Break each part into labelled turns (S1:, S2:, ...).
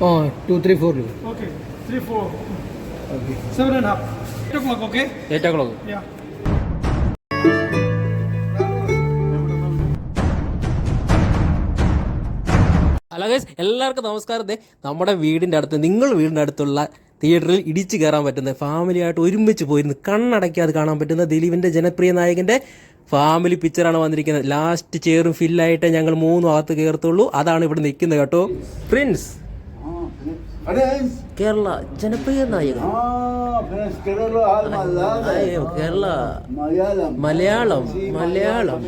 S1: Two, three, four.
S2: Okay, three, four. Okay. Seven and a half. Eight o'clock, okay?
S1: Eight o'clock.
S2: Yeah.
S3: Hello guys എല്ലാവർക്കും നമസ്കാരം ദേ നമ്മുടെ വീടിന്റെ അടുത്ത് നിങ്ങൾ വീടിന്റെ അടുത്തുള്ള തിയേറ്ററിൽ ഇടിച്ചു കയറാൻ പറ്റുന്ന ഫാമിലിയായിട്ട് ഒരുമിച്ച് പോയിരുന്നു കണ്ണടക്കാതെ കാണാൻ പറ്റുന്ന ദിലീപിന്റെ ജനപ്രിയ നായകന്റെ ഫാമിലി പിക്ചറാണ് വന്നിരിക്കുന്നത് ലാസ്റ്റ് ചെയറും ഫില്ലായിട്ട് ഞങ്ങൾ മൂന്നും അകത്ത് കയറത്തുള്ളൂ അതാണ് ഇവിടെ നിൽക്കുന്നത് കേട്ടോ പ്രിൻസ് കേരള ജനപ്രിയ നായകൻ. കേരള മലയാളം. മലയാളം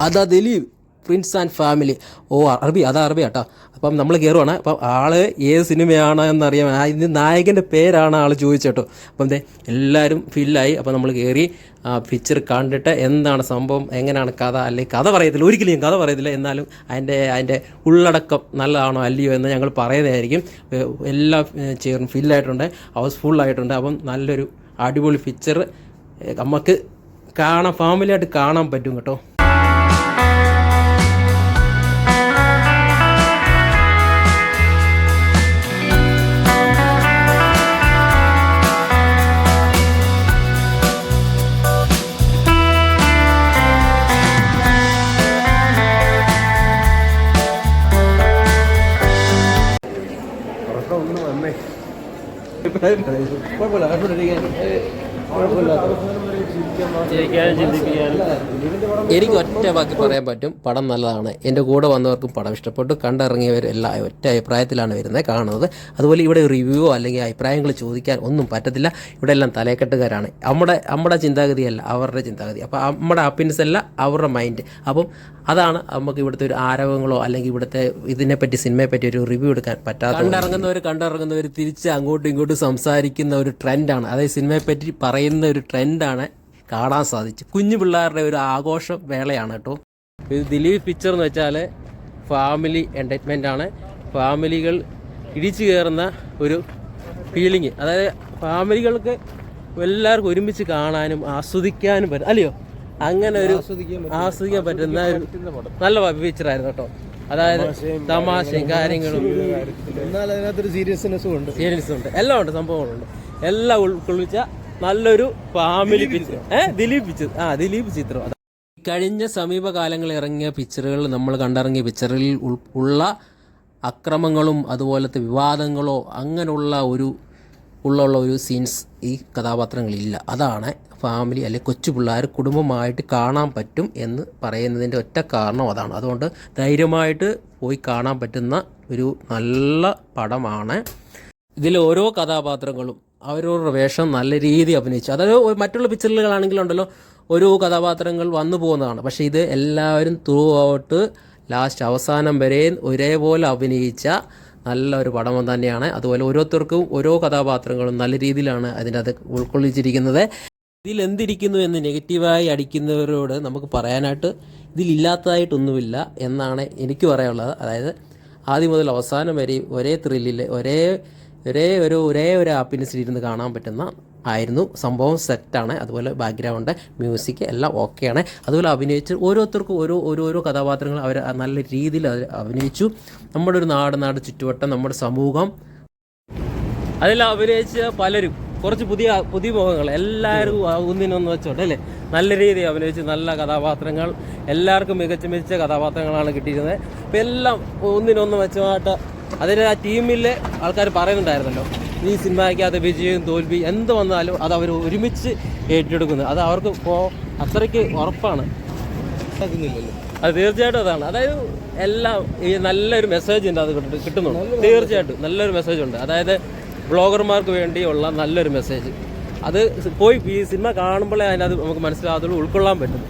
S3: അതാ ദിലീപ്. പ്രിൻസ് ആൻഡ് ഫാമിലി ഓ അറബി അതാ അറബി കേട്ടോ അപ്പം നമ്മൾ കയറുവാണ് അപ്പം ആൾ ഏത് സിനിമയാണ് എന്നറിയാൻ ഇതിന് നായകന്റെ പേരാണ് ആൾ ചോദിച്ചേട്ടോ. അപ്പം ദേ എല്ലാവരും ഫില്ലായി അപ്പം നമ്മൾ കയറി ആ പിക്ചർ കണ്ടിട്ട് എന്താണ് സംഭവം എങ്ങനെയാണ് കഥ അല്ലെങ്കിൽ കഥ പറയത്തില്ല. ഒരിക്കലും ഞാൻ കഥ പറയത്തില്ല. എന്നാലും അതിന്റെ അതിന്റെ ഉള്ളടക്കം നല്ലതാണോ അല്ലയോ എന്ന് ഞങ്ങൾ പറയുന്നതായിരിക്കും. എല്ലാ ചെയറും ഫില്ലായിട്ടുണ്ട് ഹൗസ് ഫുള്ളായിട്ടുണ്ട് അപ്പം നല്ലൊരു അടിപൊളി പിക്ചർ നമുക്ക് കാണാൻ ഫാമിലിയായിട്ട് കാണാൻ പറ്റും കേട്ടോ. Vuelvo a la gasolería. എനിക്ക് ഒറ്റ വാക്കി പറയാൻ പറ്റും. പടം നല്ലതാണ്. എന്റെ കൂടെ വന്നവർക്കും പടം ഇഷ്ടപ്പെട്ടു. കണ്ടിറങ്ങിയവരെല്ലാം ഒറ്റ അഭിപ്രായത്തിലാണ് വരുന്നത് കാണുന്നത്. അതുപോലെ ഇവിടെ റിവ്യൂ അല്ലെങ്കിൽ അഭിപ്രായങ്ങൾ ചോദിക്കാൻ ഒന്നും പറ്റത്തില്ല. ഇവിടെ എല്ലാം തലക്കെട്ടുകാരാണ്. നമ്മുടെ നമ്മുടെ ചിന്താഗതിയല്ല അവരുടെ ചിന്താഗതി. അപ്പോൾ നമ്മുടെ ഹാപ്പിനെസ് അല്ല അവരുടെ മൈൻഡ് അപ്പം അതാണ് നമുക്ക് ഇവിടുത്തെ ഒരു ആരവങ്ങളോ അല്ലെങ്കിൽ ഇവിടുത്തെ ഇതിനെപ്പറ്റി സിനിമയെപ്പറ്റി ഒരു റിവ്യൂ എടുക്കാൻ പറ്റാത്ത കണ്ടിറങ്ങുന്നവർ കണ്ടിറങ്ങുന്നവർ തിരിച്ച് അങ്ങോട്ടും ഇങ്ങോട്ടും സംസാരിക്കുന്ന ഒരു ട്രെൻഡാണ് അതായത് സിനിമയെപ്പറ്റി പറയുന്ന ഒരു ട്രെൻഡാണ് കാണാൻ സാധിച്ചു കുഞ്ഞു പിള്ളേരുടെ ഒരു ആഘോഷ വേളയാണ് കേട്ടോ. ഇത് ദിലീപ് പിക്ചർ എന്ന് വെച്ചാൽ ഫാമിലി എന്റർടൈൻമെന്റ് ആണ്. ഫാമിലികൾ ഇടിച്ചു കയറുന്ന ഒരു ഫീലിംഗ് അതായത് ഫാമിലികൾക്ക് എല്ലാവർക്കും ഒരുമിച്ച് കാണാനും ആസ്വദിക്കാനും പറ്റും. അല്ലയോ? അങ്ങനെ ഒരു ആസ്വദിക്കാൻ പറ്റുന്ന ഒരു നല്ല പിക്ചറായിരുന്നു കേട്ടോ. അതായത് തമാശയും കാര്യങ്ങളും
S1: എന്നാൽ അതിനകത്തൊരു സീരിയസ്നെസ്സും ഉണ്ട്.
S3: സീരിയസ് ഉണ്ട്. എല്ലാം ഉണ്ട് സംഭവങ്ങളുണ്ട്. എല്ലാം ഉൾക്കൊള്ളിച്ച നല്ലൊരു ഫാമിലി പിക്ചർ ഏഹ് ദിലീപ് പിക്ചർ ആ ദിലീപ് ചിത്രം. അതാ. കഴിഞ്ഞ സമീപകാലങ്ങളിൽ ഇറങ്ങിയ പിക്ചറുകൾ നമ്മൾ കണ്ടിറങ്ങിയ പിക്ചറിൽ ഉള്ള അക്രമങ്ങളും അതുപോലത്തെ വിവാദങ്ങളോ അങ്ങനെയുള്ള ഒരു ഉള്ള ഉള്ള ഒരു സീൻസ് ഈ കഥാപാത്രങ്ങളില്ല. അതാണ് ഫാമിലി അല്ലെങ്കിൽ കൊച്ചു പിള്ളേർ കുടുംബമായിട്ട് കാണാൻ പറ്റും എന്ന് പറയുന്നതിന്റെ ഒറ്റ കാരണം അതാണ്. അതുകൊണ്ട് ധൈര്യമായിട്ട് പോയി കാണാൻ പറ്റുന്ന ഒരു നല്ല പടമാണ് ഇതിൽ ഓരോ കഥാപാത്രങ്ങളും അവരവരുടെ വേഷം നല്ല രീതി അഭിനയിച്ചു. അതായത് മറ്റുള്ള പിക്ചറുകളാണെങ്കിലുണ്ടല്ലോ ഓരോ കഥാപാത്രങ്ങൾ വന്നു പോകുന്നതാണ്. പക്ഷേ ഇത് എല്ലാവരും ത്രൂ ഔട്ട് ലാസ്റ്റ് അവസാനം വരെ ഒരേപോലെ അഭിനയിച്ച നല്ല ഒരു പടം തന്നെയാണ്. അതുപോലെ ഓരോരുത്തർക്കും ഓരോ കഥാപാത്രങ്ങളും നല്ല രീതിയിലാണ് അതിന്റെ അത് ഉൾക്കൊള്ളിച്ചിരിക്കുന്നത്. ഇതിൽ എന്തിരിക്കുന്നു എന്ന് നെഗറ്റീവായി അടിക്കുന്നവരോട് നമുക്ക് പറയാനായിട്ട് ഇതിലില്ലാത്തതായിട്ടൊന്നുമില്ല എന്നാണ് എനിക്ക് പറയാനുള്ളത്. അതായത് ആദ്യം മുതൽ അവസാനം വരെ ഒരേ ത്രില്ലിൽ ഒരേ ഒരേ ഒരു ഒരേ ഒരു ഹാപ്പിനെസ്സിൽ ഇരുന്ന് കാണാൻ പറ്റുന്ന ആയിരുന്നു. സംഭവം സെറ്റാണ് അതുപോലെ ബാക്ക്ഗ്രൗണ്ട് മ്യൂസിക് എല്ലാം ഓക്കെയാണ് അതുപോലെ അഭിനയിച്ച് ഓരോരുത്തർക്കും ഓരോ ഓരോരോ കഥാപാത്രങ്ങൾ അവർ നല്ല രീതിയിൽ അഭിനയിച്ചു. നമ്മുടെ ഒരു നാട് നാട് ചുറ്റുവട്ടം നമ്മുടെ സമൂഹം. അതിൽ അഭിനയിച്ച പലരും കുറച്ച് പുതിയ പുതിയ മുഖങ്ങൾ എല്ലാവരും ഒന്നിനൊന്ന് വെച്ചോട്ടെ അല്ലേ? നല്ല രീതിയിൽ അഭിനയിച്ച് നല്ല കഥാപാത്രങ്ങൾ. എല്ലാവർക്കും മികച്ച മികച്ച കഥാപാത്രങ്ങളാണ് കിട്ടിയിരുന്നത്. ഇപ്പം എല്ലാം ഒന്നിനൊന്ന് വെച്ചമായിട്ട് അതിന് ആ ടീമിലെ ആൾക്കാർ പറയുന്നുണ്ടായിരുന്നല്ലോ ഈ സിനിമയ്ക്കകത്ത് വിജയം തോൽവി എന്ത് വന്നാലും അത് അവർ ഒരുമിച്ച് ഏറ്റെടുക്കുന്നത് അത് അവർക്ക് ഇപ്പോൾ അത്രയ്ക്ക് ഉറപ്പാണ്. അത് തീർച്ചയായിട്ടും അതാണ്. അതായത് എല്ലാം ഈ നല്ലൊരു മെസ്സേജ് ഉണ്ട് അത് കിട്ടും കിട്ടുന്നുണ്ട് തീർച്ചയായിട്ടും നല്ലൊരു മെസ്സേജ് ഉണ്ട്. അതായത് ബ്ലോഗർമാർക്ക് വേണ്ടിയുള്ള നല്ലൊരു മെസ്സേജ് അത് പോയി ഈ സിനിമ കാണുമ്പോഴേ അതിനത് നമുക്ക് മനസ്സിലാകത്തുള്ളൂ ഉൾക്കൊള്ളാൻ പറ്റും.